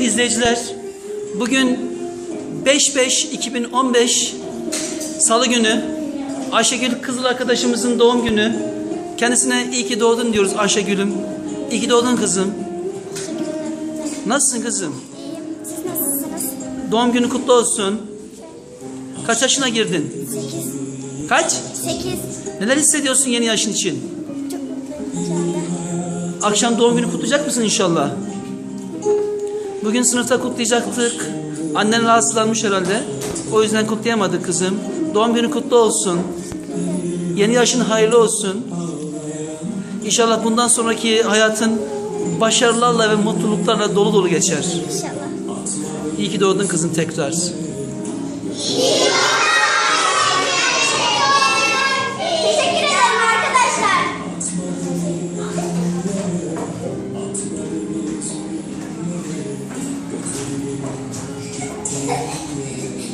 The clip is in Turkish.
İzleyiciler, bugün 5-5-2015 Salı günü Ayşegül Kızıl arkadaşımızın doğum günü. Kendisine iyi ki doğdun diyoruz Ayşegül'üm. İyi ki doğdun kızım. Nasılsın kızım? Doğum günü kutlu olsun. Kaç yaşına girdin? 8. Kaç? 8. Neler hissediyorsun yeni yaşın için? Çok mutluyum. Akşam doğum günü kutlayacak mısın inşallah? Bugün sınıfta kutlayacaktık. Annen rahatsızlanmış herhalde. O yüzden kutlayamadık kızım. Doğum günü kutlu olsun. Yeni yaşın hayırlı olsun. İnşallah bundan sonraki hayatın başarılarla ve mutluluklarla dolu dolu geçer. İnşallah. İyi ki doğdun kızım tekrar. Amen.